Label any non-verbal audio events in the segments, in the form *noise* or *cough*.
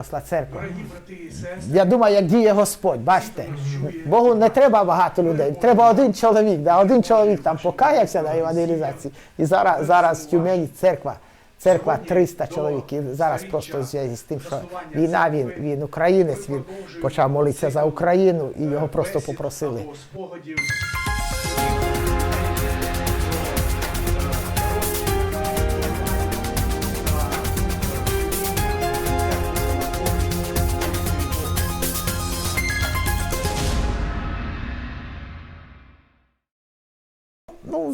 Росла церква. Я думаю, як діє Господь, бачите, Богу не треба багато людей, треба один чоловік. Да? Один чоловік там покаявся на евангелізації. І зараз, зараз в Тюмені церква, церква 300 чоловік. І зараз просто в зв'язку з тим, що війна, він, він українець, він почав молитися за Україну і його просто попросили.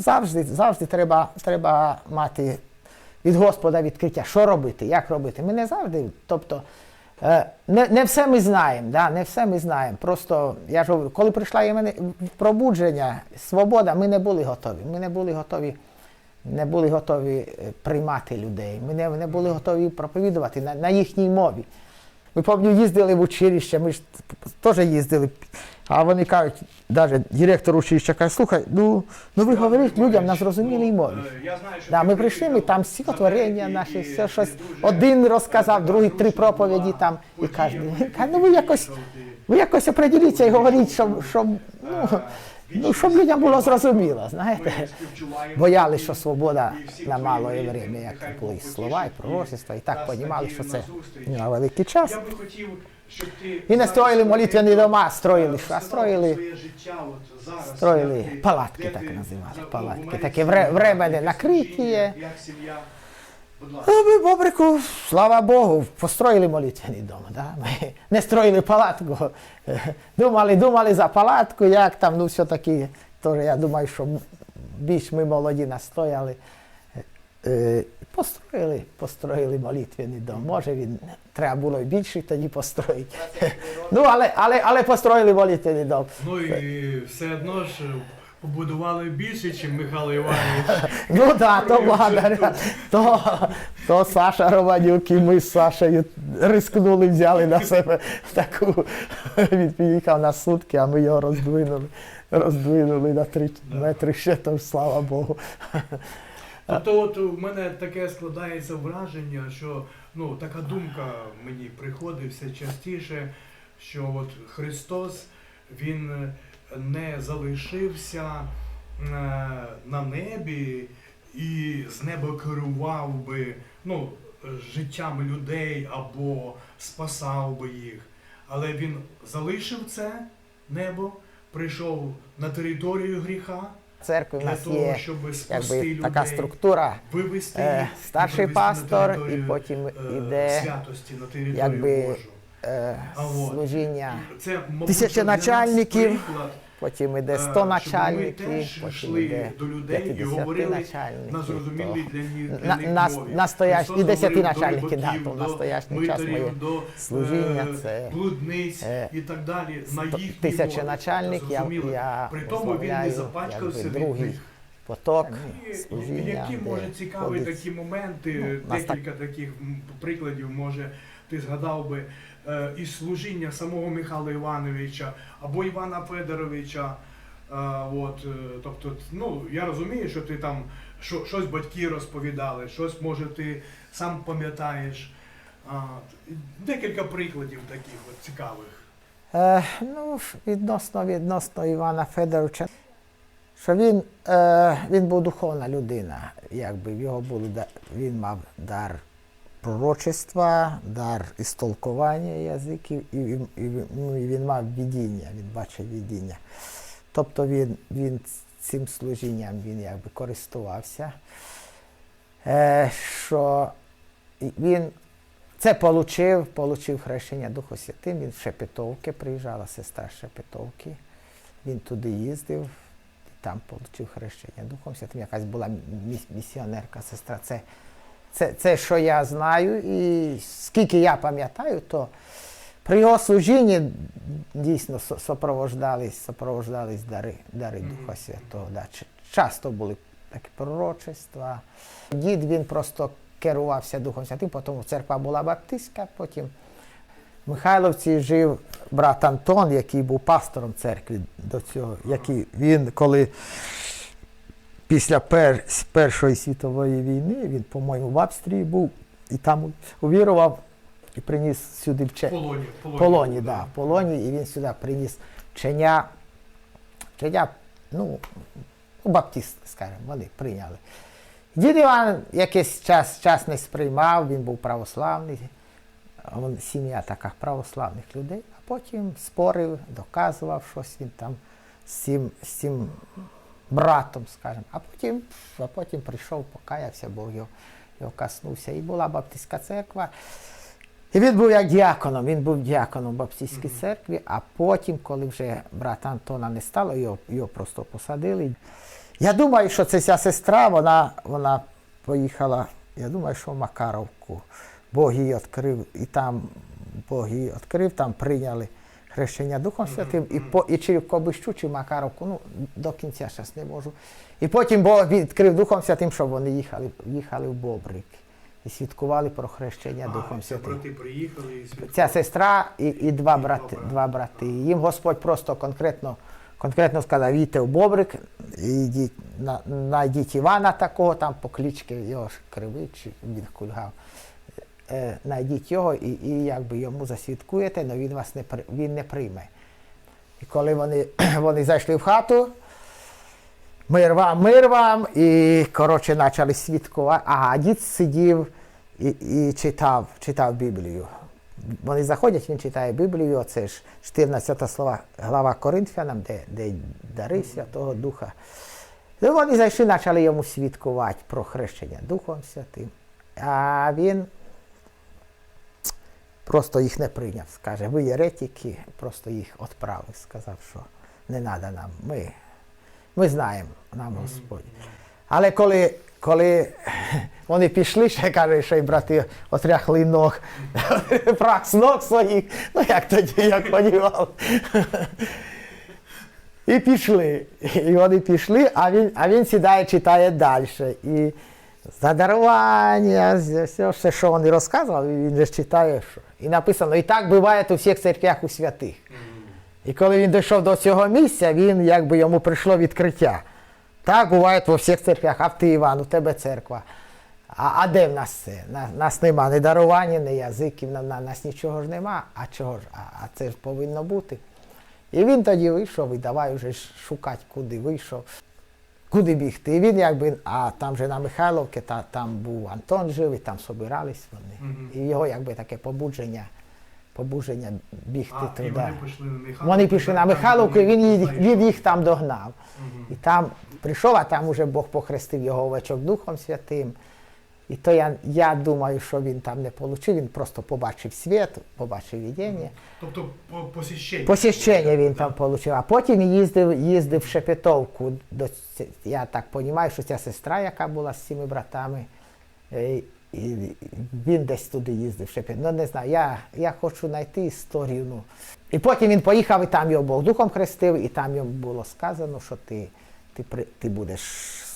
Завжди, завжди треба, треба мати від Господа відкриття, що робити, як робити. Ми не завжди, тобто, е, не, не все ми знаємо, да? не все ми знаємо. Просто я ж говорю, коли прийшла пробудження, свобода, ми не були готові. Ми не були готові, не були готові е, приймати людей. Ми не, не були готові проповідувати на, на їхній мові. Ми пам'ятаю, їздили в училище, ми ж теж їздили. А вони кажуть, навіть директор училища каже, слухай, ну, ну ви говорите людям на зрозумілій мові. Е, Я Да, ми прийшли, ми там стихотворення наші, все щось. Один розказав, другий три проповіді там. І каже, ну ви якось, ви якось определіться і говоріть, що, що ну, ну, щоб людям було зрозуміло, знаєте. Тобі що свобода на малое время, як були слова, і пророчества, і так понімали, що це на великий час. І не строїли коротенько, дома, строїли, що, а строїли- Строїли палатки, так називали, палатки. Америці, Такі вре- ми Бобрику, слава Богу, построїли молитвений дом. Да? Ми не строїли палатку. *laughs* Думали, думали за палатку, як там, ну все-таки, теж я думаю, що більш ми молоді настояли. Е, Построїли, построїли молитвений дом. Може він треба було і більше тоді построїти. *laughs* Ну, але, але, але построїли молитвений дом. Ну і все одно ж побудували більше, ніж Михайло Іванович. *laughs* Ну да, то благодаря. То, то Саша Романюк і ми з Сашею рискнули, взяли на себе таку. Він під'їхав на сутки, а ми його роздвинули. Роздвинули на три метри ще, то слава Богу. Тобто, от у мене таке складається враження, що ну така думка мені приходить все частіше, що от Христос Він не залишився е, на небі і з неба керував би ну, життям людей або спасав би їх. Але він залишив це небо, прийшов на територію гріха Церкви в для нас того, є якби, людей, така структура. вивести Е, старший на пастор, і потім е, іде святості на територію якби, Божу. Е, служіння. Це мабуть, тисячі начальників, Потім іде е, 100 щоб ми начальників, теж потім йшли іде до людей і 50 говорили начальників. на зрозумілій для них, мові. настоящ- і 10 говорив до да, то в настоящий час моє служіння е, це, блудниць е, і так далі. На їхній тисячі мові. начальників, я, я При тому він не запачкався другий поток І служіння, Які може цікаві такі моменти, Ну, декілька таких прикладів, може, ти згадав би е, із служіння самого Михайла Івановича або Івана Федоровича. Е, от, е, тобто, ну, я розумію, що ти там що, щось батьки розповідали, щось може ти сам пам'ятаєш. Декілька прикладів таких от цікавих. Е, ну, відносно, відносно Івана Федоровича, що він, е, він був духовна людина, якби в його да- він мав дар пророчества, дар істолкування язиків, і, він- і, ну, і він мав видіння, він бачив видіння. Тобто він, він цим служінням він якби користувався. Е, що він це получив, получив хрещення Духу Святим. Він в Шепетовки приїжджала сестра Шепетовки. Він туди їздив, і там отримав хрещення Духом Святим. Якась була міс- місіонерка, сестра. Це, це, це, що я знаю, і скільки я пам'ятаю, то при його служінні дійсно со- сопровождались, сопровождались дари, дари Духа Святого. Да. Часто були такі пророчества. Дід він просто керувався Духом Святим, потім церква була баптистська, потім в Михайловці жив брат Антон, який був пастором церкви до цього, який він, коли після пер, Першої світової війни, він, по-моєму, в Австрії був і там увірував і приніс сюди вчення. полоні. Полоні, полоні, да, полоні, і він сюди приніс вчення, вчення, ну, баптисти, скажімо, вони прийняли. Дід Іван якийсь час, час не сприймав, він був православний, він, сім'я така православних людей, а потім спорив, доказував щось він там з цим, з цим братом, скажімо. А потім, а потім прийшов, покаявся, Бог його, його коснувся. І була Баптистська церква. І він був як діаконом, він був діаконом в Баптистській церкві, а потім, коли вже брата Антона не стало, його, його просто посадили. Я думаю, що це ця сестра, вона, вона поїхала, я думаю, що в Макаровку. Бог її відкрив, і там Бог її відкрив, там прийняли хрещення Духом Святим, і, по, і чи в Кобищу, чи Макаровку, ну, до кінця зараз не можу. І потім Бог відкрив Духом Святим, щоб вони їхали, їхали в Бобрик і святкували про хрещення А, Духом Святим. брати приїхали і. Ця сестра і, і два І брати. два брати. Їм Господь просто конкретно, конкретно сказав, їдьте в Бобрик, і йдіть, на, знайдіть Івана такого, там по кличці його кривий, чи він кульгав. Е, знайдіть його і, і якби йому засвідкуєте, але він вас не, він не прийме. І коли вони, *clears throat* вони зайшли в хату, мир вам, мир вам, і коротше почали свідкувати. А дід сидів і, і читав, читав Біблію. Вони заходять, він читає Біблію, це ж 14 слова, глава Коринфянам, де, де дари Святого Духа. І вони зайшли, почали йому свідкувати про хрещення Духом Святим. А він просто їх не прийняв. Скаже, ви єретики, просто їх відправив, сказав, що не треба нам. Ми, ми знаємо нам Господь. Але коли, коли *laughs* вони пішли, ще каже, що й брати отряхли ног, *laughs* прах з ног своїх, ну як тоді, як понімав. *laughs* І пішли. І вони пішли, а він, а він сідає, читає далі. І задарування, все, все, що вони розказували, він же читає. Що. І написано, і так буває у всіх церквях у святих. І коли він дійшов до цього місця, він якби йому прийшло відкриття. Так буває во всіх церквях, а ти, Іван, у тебе церква. А, а де в нас це? На, нас нема ні дарування, ні язиків, на, на нас нічого ж нема. А чого ж? А, а це ж повинно бути. І він тоді вийшов і давай вже шукати, куди вийшов, куди бігти. Він якби, а там же на Михайловці, та, там був Антон жив, і там собирались вони. Мгм. І його якби таке побудження, побудження бігти А, туди. і вони пішли на Михайловку. Вони пішли на Михайловку, і він, їх- він їх там догнав. Мгм. І там прийшов, а там уже Бог похрестив його овечок Духом Святим. І то я, я думаю, що він там не отримав, він просто побачив світ, побачив видіння. Тобто посіщення. Посіщення він там отримав. А потім їздив, їздив в Шепетовку. До, я так розумію, що ця сестра, яка була з цими братами, е, і він десь туди їздив. в. Ну не знаю, я, я хочу знайти історію. Ну. І потім він поїхав, і там його Бог духом хрестив, і там йому було сказано, що ти, ти, ти будеш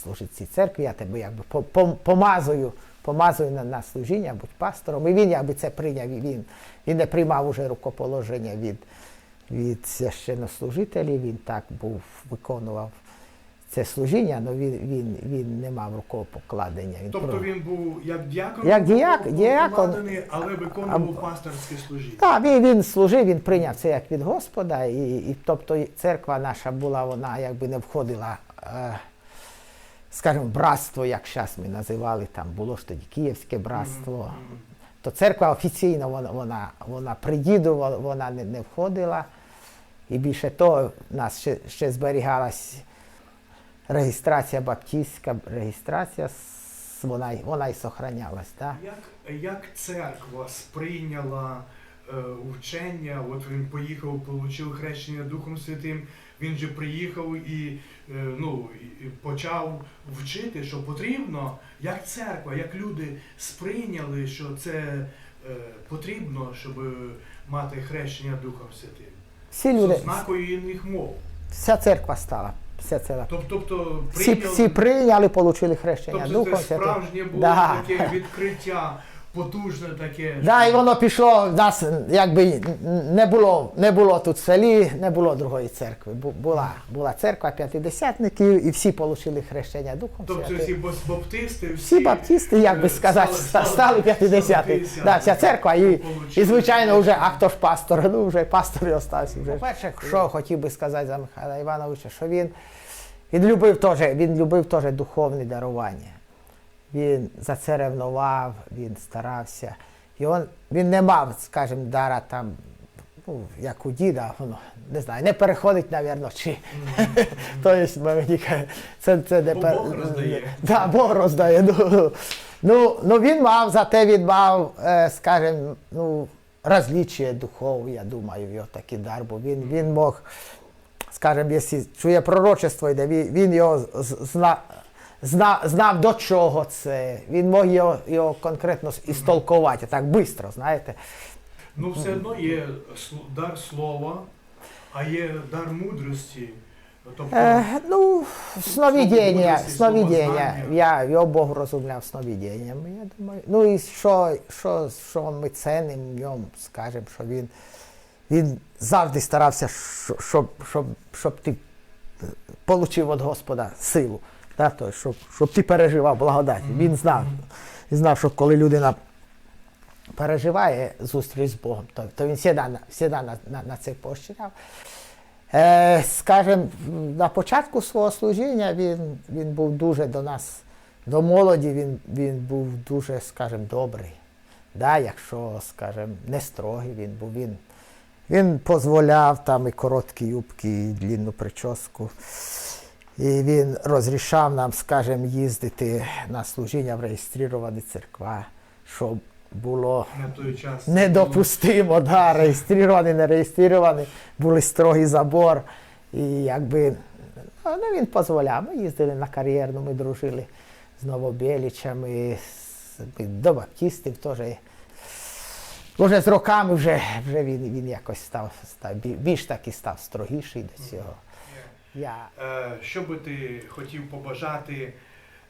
служити цій церкві, я тебе якби по- по- помазую, помазую на, на служіння, будь пастором. І він якби це прийняв, і він, він не приймав уже рукоположення від, від священнослужителів, він так був, виконував це служіння, але він, він, він не мав рукопокладення. Він Тобто про- він був як діакон, Як діак- діакон. але виконував пасторське служіння. Так, він, він служив, він прийняв це як від Господа, і, і тобто церква наша була, вона якби не входила, е, скажімо, братство, як зараз ми називали, там було ж тоді Київське братство. То церква офіційно вона, вона, вона при вона- не, не входила. І більше того, в нас ще, ще зберігалась реєстрація баптистська, реєстрація, вона, вона і сохранялась. Да? Як, як церква сприйняла е, вчення? От він поїхав, отримав хрещення Духом Святим. Він же приїхав і, е, ну, і почав вчити, що потрібно, як церква, як люди сприйняли, що це е, потрібно, щоб мати хрещення Духом Святим. Всі З ознакою їхніх мов. вся церква стала. Вся церква. Тоб- Тобто Всі, прийняли, всі прийняли, отримали хрещення тобто Духом це справжнє було Да. таке відкриття потужне таке. Да, і воно пішло, в нас якби не було, не було тут в селі, не було другої церкви. Бу- Була, була церква п'ятидесятників, і всі отримали хрещення Духом Тобто Святим. всі бас- баптисти, всі, Всі баптисти, як би е, сказати, стали, стали п'ятидесятниками. Да, вся церква, і, і звичайно, вже, а хто ж пастор? Ну, вже пастор і остався. Вже. По-перше, що хотів би сказати за Михайла Івановича, що він, він любив теж, він любив теж духовне дарування. Він за це ревнував, він старався. І он, він не мав, скажімо, дара там, ну, як у діда, воно, не знаю, не переходить, напевно, чи. Тобто, мені це, це не пер- Бог роздає. Да, Бог роздає. Ну, ну, ну він мав, зате він мав, е, скажімо, ну, розлічує духов, я думаю, його такий дар, бо він, він мог, скажімо, якщо чує пророчество йде, він, його зна, зна, знав до чого це, він мог його, його конкретно істолкувати, так швидко, знаєте. Ну, все одно є дар слова, а є дар мудрості. Тобто, Е, ну, сновидіння, сновидіння. Я його Бог розумляв сновидіннями, я думаю. Ну і що, що, що ми цінимо в ньому, скажемо, що він, він завжди старався, що- щоб, щоб, щоб ти отримав від Господа силу. То, щоб, щоб ти переживав благодать. Він знав. Він знав, що коли людина переживає зустріч з Богом, то, то він завжди, на, на, на, на це поощряв. Е, скажем, на початку свого служіння він, він був дуже до нас, до молоді, він, він був дуже, скажем, добрий. Да, якщо, скажем, не строгий він був, він, він дозволяв там і короткі юбки, і длінну прическу. І він розрішав нам, скажем, їздити на служіння в реєстровані церква, щоб було на той час недопустимо, да, реєстровані, не реєстровані, були строгий забор. І якби ну, він дозволяв. Ми їздили на кар'єрну, ми дружили з Новобєлічами, до баптистів теж. Уже з роками вже, вже він, він якось став, став бі- більш таки став строгіший до цього. Я Е, Що би ти хотів побажати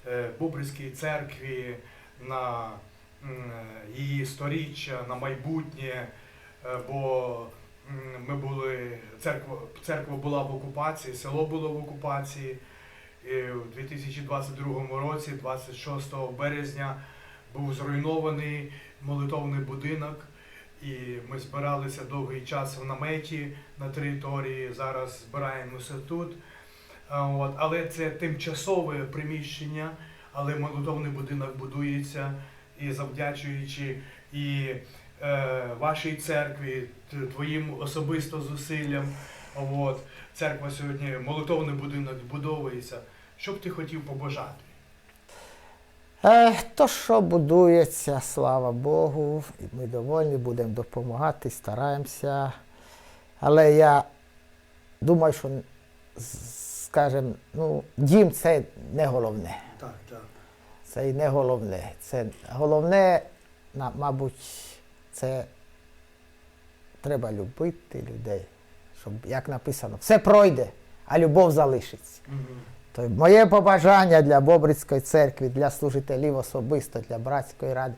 е, Бобрицькій церкві на її сторіччя, на майбутнє? Е, Бо ми були, церква, церква була в окупації, село було в окупації. І у 2022 році, 26 березня, був зруйнований молитовний будинок. І ми збиралися довгий час в наметі на території. Зараз збираємося тут. От, але це тимчасове приміщення, але молитовний будинок будується і завдячуючи і е, вашій церкві, твоїм особисто зусиллям. От, церква сьогодні, молитовний будинок будовується. Що б ти хотів побажати? То, що будується, слава Богу, ми довольні, будемо допомагати, стараємося. Але я думаю, що, скажімо, ну, дім це не головне. Так, так. Це і не головне. Це головне, мабуть, це треба любити людей. Щоб, як написано, все пройде, а любов залишиться. То моє побажання для Бобрицької церкви, для служителів особисто, для братської ради.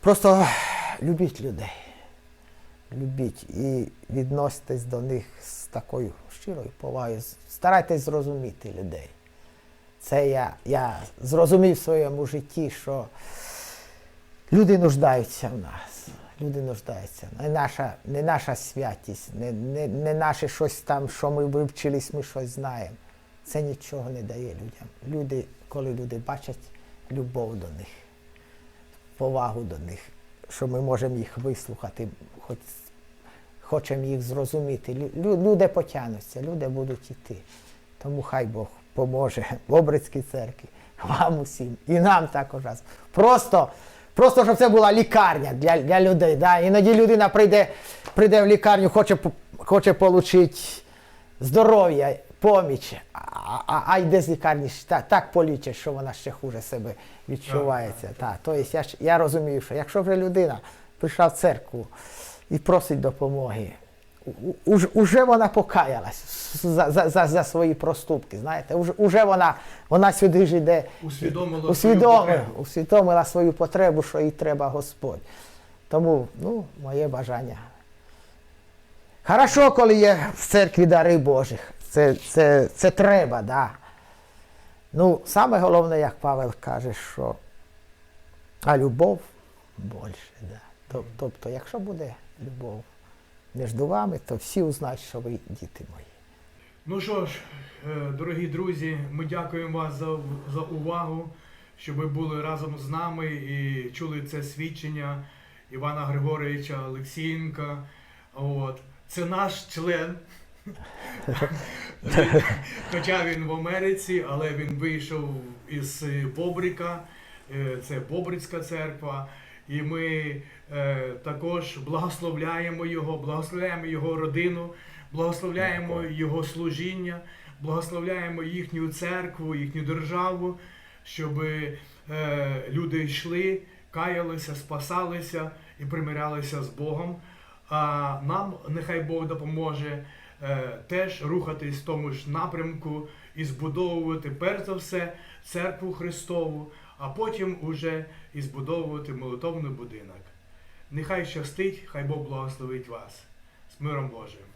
Просто любіть людей. Любіть і відноситесь до них з такою щирою повагою. Старайтесь зрозуміти людей. Це я, я зрозумів в своєму житті, що люди нуждаються в нас. Люди нуждаються. Не наша, не наша святість, не, не, не наше щось там, що ми вивчились, ми щось знаємо. Це нічого не дає людям. Люди, коли люди бачать любов до них, повагу до них, що ми можемо їх вислухати, хоч хочемо їх зрозуміти. Лю- лю- Люди потягнуться, люди будуть йти. Тому хай Бог поможе Бобрицькій церкві, вам усім, і нам також. Просто, просто щоб це була лікарня для, для людей. Да? Іноді людина прийде, прийде в лікарню, хоче, хоче отримати здоров'я, поміч, а, а, а йде з лікарні ж так, полічить, що вона ще хуже себе відчувається. Так, Тобто я, я розумію, що якщо вже людина прийшла в церкву і просить допомоги уж- уже вона покаялась за, за, за, за свої проступки. Знаєте, уже, уже вона, вона сюди ж йде Усвідомила свою усвідомила, потребу. усвідомила свою потребу, що їй треба Господь. Тому, ну, моє бажання. Хорошо, коли є в церкві дари Божих. Це, це, це треба, да. Ну, саме головне, як Павел каже, що а любов більше. Да. Тобто, якщо буде любов між вами, то всі узнають, що ви діти мої. Ну що ж, е, дорогі друзі, ми дякуємо вас за, за увагу, що ви були разом з нами і чули це свідчення Івана Григоровича Олексієнка. От. Це наш член. *laughs* Хоча він в Америці, але він вийшов із Бобрика, е, це Бобрицька церква. І ми е, також благословляємо його, благословляємо його родину, благословляємо його служіння, благословляємо їхню церкву, їхню державу, щоб е, люди йшли, каялися, спасалися і примирялися з Богом. А нам нехай Бог допоможе теж рухатись в тому ж напрямку і збудовувати перш за все церкву Христову, а потім уже і збудовувати молитовний будинок. Нехай щастить, хай Бог благословить вас. З миром Божим.